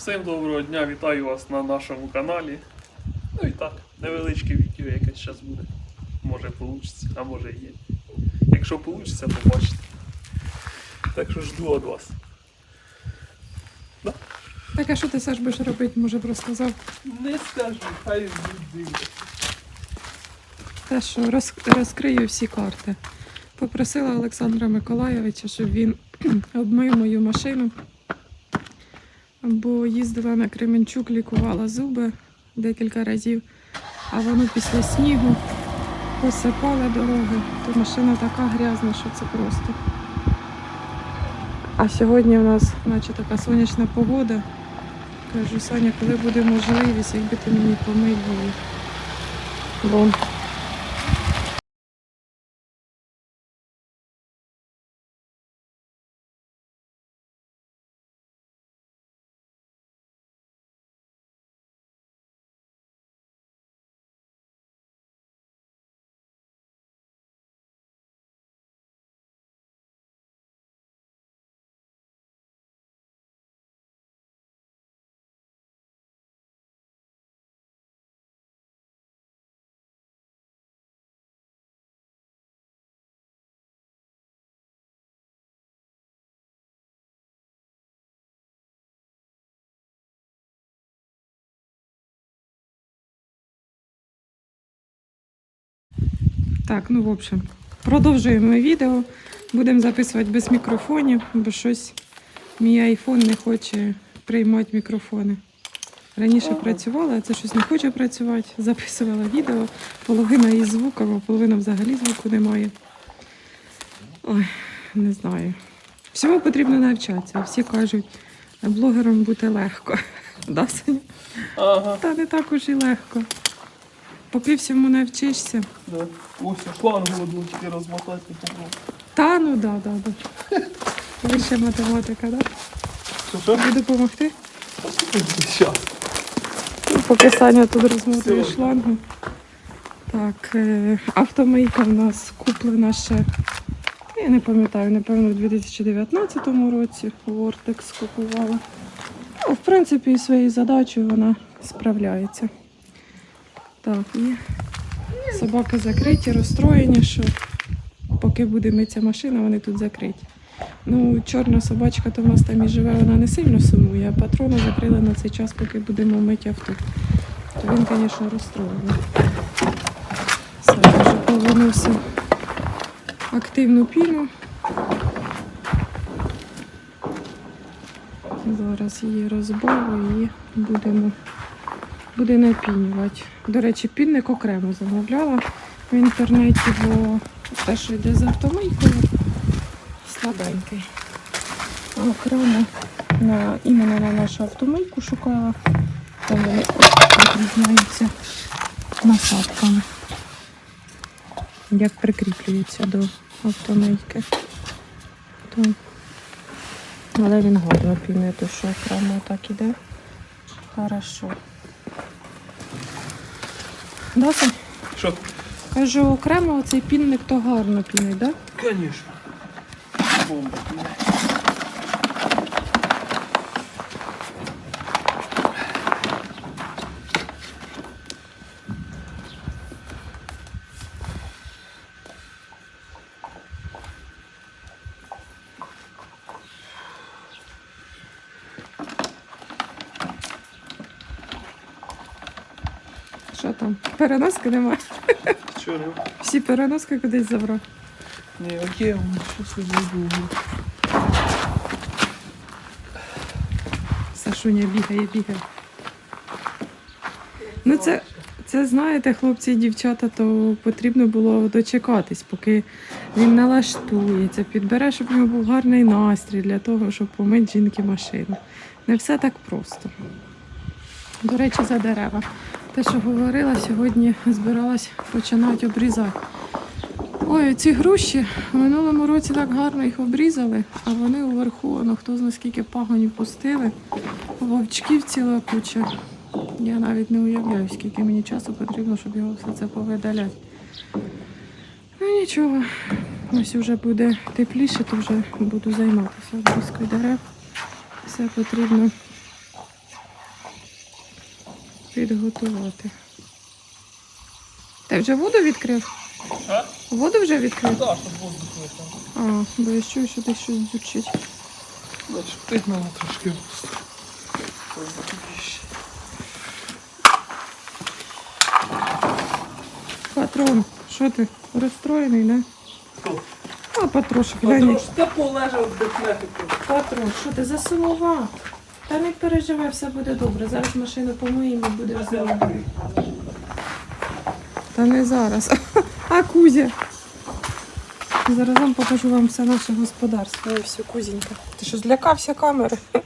Всім доброго дня, вітаю вас на нашому каналі. Ну і так, невеличке відео якесь зараз буде. Може вийде, а може і є. Якщо вийде, побачите. Так що жду від вас. Так, а що ти Саш будеш робити, може б розказав? Не скажу, хай дивляться. Те, що роз, розкрию всі карти. Попросила Олександра Миколайовича, щоб він обмив мою машину, бо їздила на Кременчук, лікувала зуби декілька разів, а воно після снігу посипала дороги, то машина така грязна, що це просто. А сьогодні у нас, наче така сонячна погода. Кажу, Саня, коли буде можливість, якби ти мені помив її. Бо Так, ну в общем, продовжуємо відео. Будемо записувати без мікрофонів, бо щось мій айфон не хоче приймати мікрофони. Раніше працювала, а це щось не хоче працювати. Записувала відео, половина із звуком, а половина взагалі звуку немає. Ой, не знаю. Всього потрібно навчатися. Всі кажуть, блогером бути легко. Да, Саня? Ага, Та не так уж і легко. Поки всьому навчишся. да. Ось шлангу одну тільки розмотати попробую. Та ну да, да, да. Вища математика, да? Що що? Тобі допомогти? Щас. Ну, поки Саня тут розмотує Все. шлангу. Так, е, автомийка в нас куплена ще. Я не пам'ятаю, напевно, в 2019 році Вортекс купувала. Ну, в принципі, своєю задачею вона справляється. Так, і собаки закриті, розстроєні, що поки буде митися машина, вони тут закриті. Ну, чорна собачка, то в нас там і живе, вона не сильно сумує, а патрона закрили на цей час, поки будемо мити авто. То він, звісно, розстроєний. Все, вже повиносив активну піну. Зараз її розбавлю і будемо буде напінювати. До речі, пінник окремо замовляла в інтернеті, бо те, що йде з автомийкою, слабенький. А окремо на, іменно на нашу автомийку шукала. Там вони відрізняються насадками. Як прикріплюються до автомийки. То... Але він гарно піне, то що окремо так іде. Хорошо. Да, Що? Кажу, окремо цей пінник то гарно пінить, так? Да? Звісно. Бомба. Там? Переноски немає. Чого не? Всі переноски кудись забрав. Ні, окей, щось я забув. Сашуня бігає, бігає. Ну це, це знаєте, хлопці і дівчата, то потрібно було дочекатись, поки він налаштується, підбере, щоб у нього був гарний настрій для того, щоб помити жінки машину. Не все так просто. До речі, за дерева. Те, що говорила, сьогодні збиралась починати обрізати. Ой, ці груші в минулому році так гарно їх обрізали, а вони уверху, ну хто знає скільки пагонів пустили, вовчків ціла куча. Я навіть не уявляю, скільки мені часу потрібно, щоб його все це повидаляти. Ну нічого, ось вже буде тепліше, то вже буду займатися обрізкою дерев. Все потрібно підготувати. Ти вже воду відкрив? А? Воду вже відкрив? Так, щоб воздух вийшов. А, бо я чую, що десь щось дзюрчить. Значить, тигнуло трошки. Патрон, що ти? Розстроєний, не? Хто? А, потрошки, глянь. Патрон, та полежав дихнети просто. Патрон, що ти засумував? Та не переживай, все буде добре. Зараз машину помиємо і буде знову. Та не зараз. А Кузя. Зараз вам покажу вам все наше господарство. Ой, все, Кузінька. Ти що, злякався камери?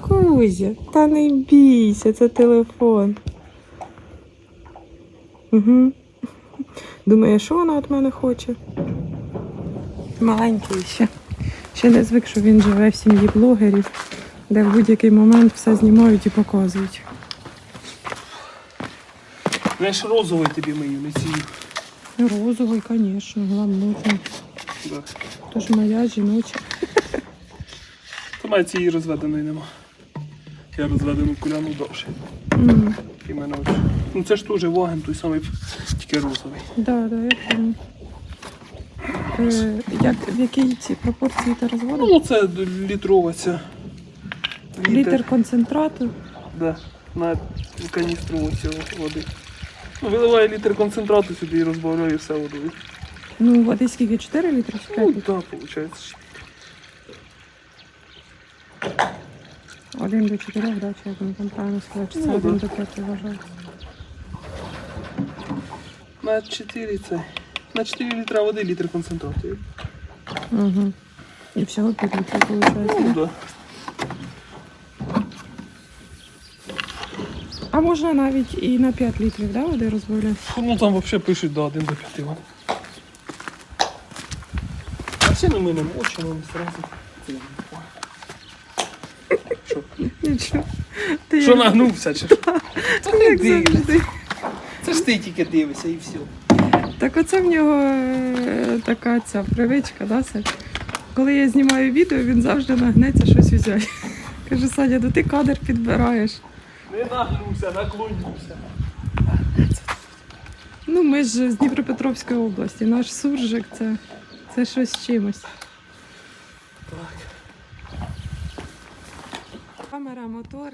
Кузя, та не бійся, це телефон. Угу. Думає, що вона від мене хоче? Маленький ще. Ще не звик, що він живе в сім'ї блогерів, де в будь-який момент все знімають і показують. Я ж розовий тобі мию, не цілю. Розовий, звісно, гламурний. Да. Тож моя жіноча. Та мене цієї розведеної нема. Я розведену куляну довше. М, І мене ось. Ну це ж теж ваген той самий, тільки розовий. Да, да, я пам'ятаю. Е, як, в якій ці пропорції ти розводиш? Ну це літрова ця. Літр концентрату. Да, на каністру цього води. Ну, виливаю літр концентрату сюди і розбавляю все водою. Ну, води скільки? 4 літри чи 5 Ну літрів? так, виходить. Один до 4, да, чи як ми там правильно сказати, чи це Ну, один да. до 5 вважається. На 4 це. На 4 літра води літр концентрату. Угу. І всього 5 літрів виходить. Ну да. А можна навіть і на 5 літрів, да, води розбавляти? Ну там взагалі пишуть до 1 до 5 води. А все ну, ми не мочимо, ми. Це знаю. Що? Нічого. Ти Що нагнувся чи? Та не як дивишся. завжди. Це ж ти тільки дивишся і все. Так оце в нього е, така ця привичка, да, Сань? Коли я знімаю відео, він завжди нагнеться щось взяти. Каже, Садя, ну ти кадр підбираєш. Не нагнуся, наклонюся. Ну, ми ж з Дніпропетровської області, наш суржик це, це щось з чимось. Камера, мотор.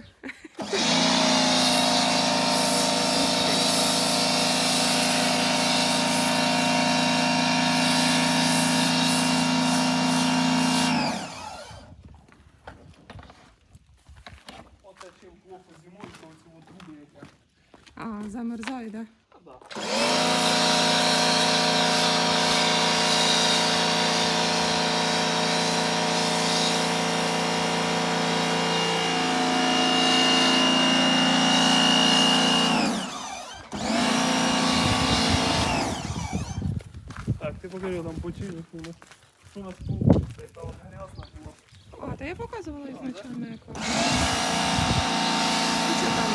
Замерзає, да? А, да. Так, ти покажи там почину, що у нас, що у нас получиться, яка вона грязна була. А, та я показувала ізначально як. Це там.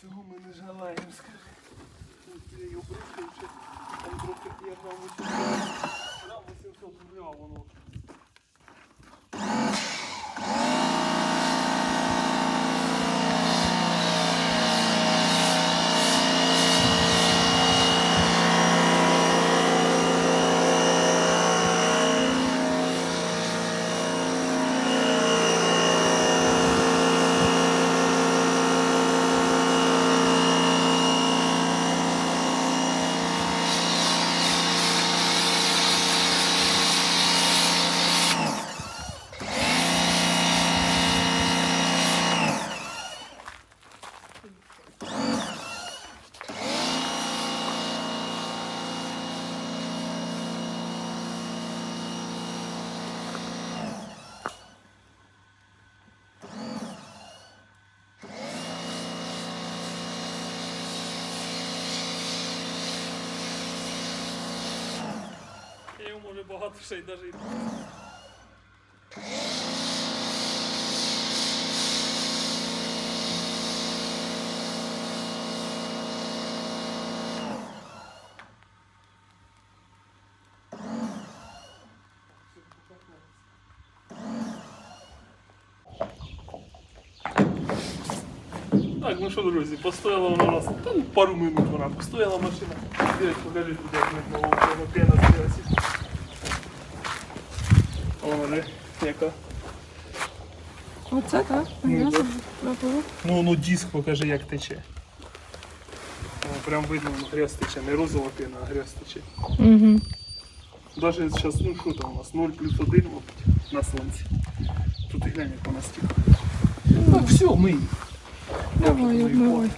Цього ми не жалаємо, скажи. його може багато ще й навіть. Так, ну що, друзі, постояла вона нас там ну, пару минут вона постояла машина. Дивись, покажи як ми знову пена а збиралися. Вона яка. Оце так? Ну, Я Ну, ну диск покажи, як тече. О, прям видно, ну, грязь тече, не розова пена, а грязь тече. Угу. Даже зараз, ну що там у нас, 0 плюс 1, мабуть, на сонці. Тут і глянь, як вона стікає. Так, все, ми. Давай, обмивай.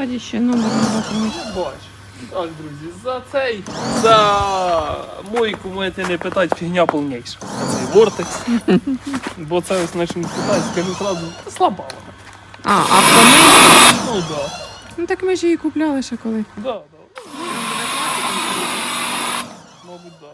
Ще номер треба. Я. Так, друзі, за цей, за мойку можете не питати, фігня повніша. За цей вортекс. Бо це ось начну питати, скажу одразу, та слаба вона. А, авто. Ну да. Ну так ми ж її купляли ще коли. Да, да. Мабуть, да.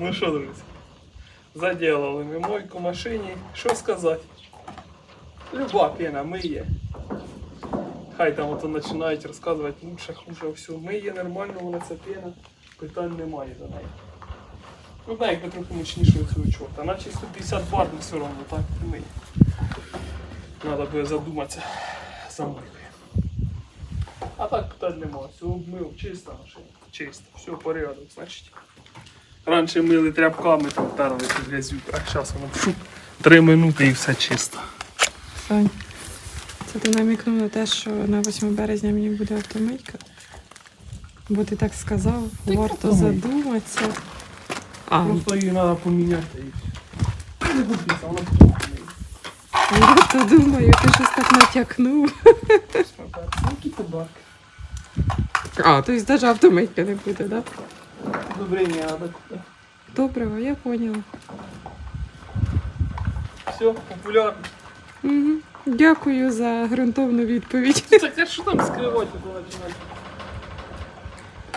Ну що, друзі? Заділали ми мойку машині. Що сказати? Люба пена миє. Хай там ото починають розказувати лучше, хуже, все. Миє нормально, вона ця пена. Питань немає до неї. Ну да, якби трохи мощнішою цього чорта. Наче 150 бар, все одно так миє. Надо буде задуматися за мойкою. А так питань немає. Все обмив, чиста машина. Чисто, все порядок, значить. Раніше мили тряпками, там терли цю грязюку, а зараз воно фу, три минути і все чисто. Сань, це ти намікнув на те, що на 8 березня мені буде автомийка. Бо ти так сказав, Так варто автомийка. задуматися. А, Просто її треба поміняти. Не вона плохо я то думаю, ти щось так натякнув. Які подарки. А, тобто навіть автомийки не буде, так? Да? Удобрення треба купити. Доброго, я поняла. Все, популярно. Угу. Дякую за ґрунтовну відповідь. Так а що там скривати?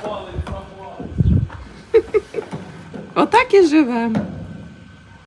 Палець, палець. Отак і живемо.